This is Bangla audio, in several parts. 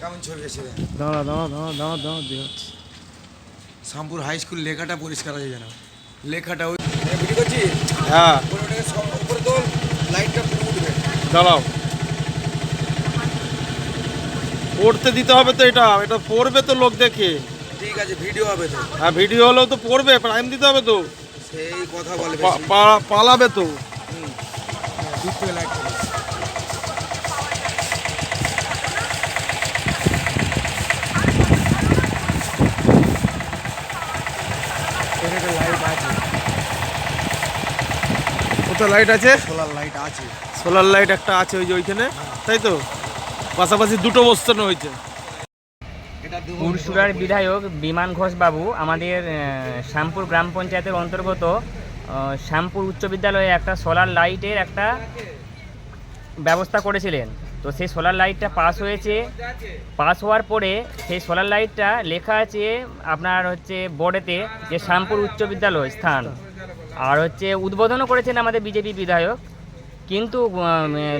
কেমন ছবি এসে দাঁড়া দাঁড়া দাঁড়া দাঁড়া দাঁড়া দিয়ে শামপুর হাই স্কুল লেখাটা পরিষ্কার আছে যেন। লেখাটা ওই ভিডিও করছি হ্যাঁ। ওটাকে সব উপরে তোল লাইটটা পুরো উঠবে দাঁড়াও। পড়তে দিতে হবে তো এটা এটা পড়বে তো লোক দেখে। ঠিক আছে ভিডিও হবে তো। হ্যাঁ ভিডিও হলেও তো পড়বে প্রাইম দিতে হবে তো। সেই কথা বলে পালাবে তো। হুম। হ্যাঁ, দূর থেকে লাইট চলে লাইট আছে কোথায় লাইট আছে। সোলার লাইট আছে। সোলার লাইট একটা আছে ওই যে ওইখানে। তাই তো? পাশাপাশি দুটো বসানো হয়েছে। পুরসুরার বিধায়ক বিমান ঘোষ বাবু আমাদের শ্যামপুর গ্রাম পঞ্চায়েতের অন্তর্গত শ্যামপুর উচ্চ বিদ্যালয়ে একটা সোলার লাইটের একটা ব্যবস্থা করেছিলেন। তো সেই সোলার লাইটটা পাস হয়েছে। পাস হওয়ার পরে সেই সোলার লাইটটা লেখা আছে আপনার হচ্ছে বোর্ডেতে যে শ্যামপুর উচ্চ বিদ্যালয় স্থান। আর হচ্ছে উদ্বোধনও করেছেন আমাদের বিজেপি বিধায়ক। কিন্তু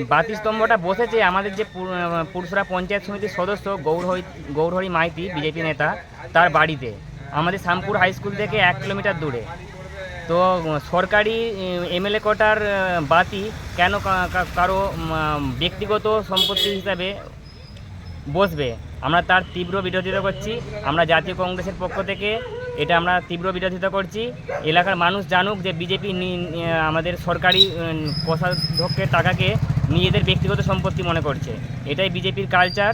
বাতিস্তম্ভটা বসেছে আমাদের যে পুর- আহ, পঞ্চায়েত সমিতির সদস্য গৌরহরি গৌরহরি মাইতি বিজেপি নেতা তার বাড়িতে আমাদের শ্যামপুর হাই স্কুল থেকে এক কিলোমিটার দূরে। তো সরকারি এমএলএ কোটার বাতি কেন কারও ব্যক্তিগত সম্পত্তি হিসাবে বসবে? আমরা তার তীব্র বিরোধিতা করছি। আমরা জাতীয় কংগ্রেসের পক্ষ থেকে এটা আমরা তীব্র বিরোধিতা করছি। এলাকার মানুষ জানুক যে বিজেপি আমাদের সরকারি কোষাধ্যক্ষের টাকাকে নিজেদের ব্যক্তিগত সম্পত্তি মনে করছে। এটাই বিজেপির কালচার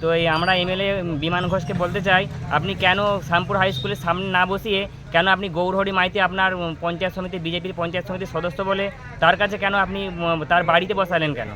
তো এই আমরা এমএলএ বিমান ঘোষকে বলতে চাই, আপনি কেন শ্যামপুর হাই স্কুলের সামনে না বসিয়ে কেন আপনি গৌরহরি মাইতি আপনার পঞ্চায়েত সমিতি বিজেপির পঞ্চায়েত সমিতির সদস্য বলে তার কাছে কেন আপনি তার বাড়িতে বসালেন কেন?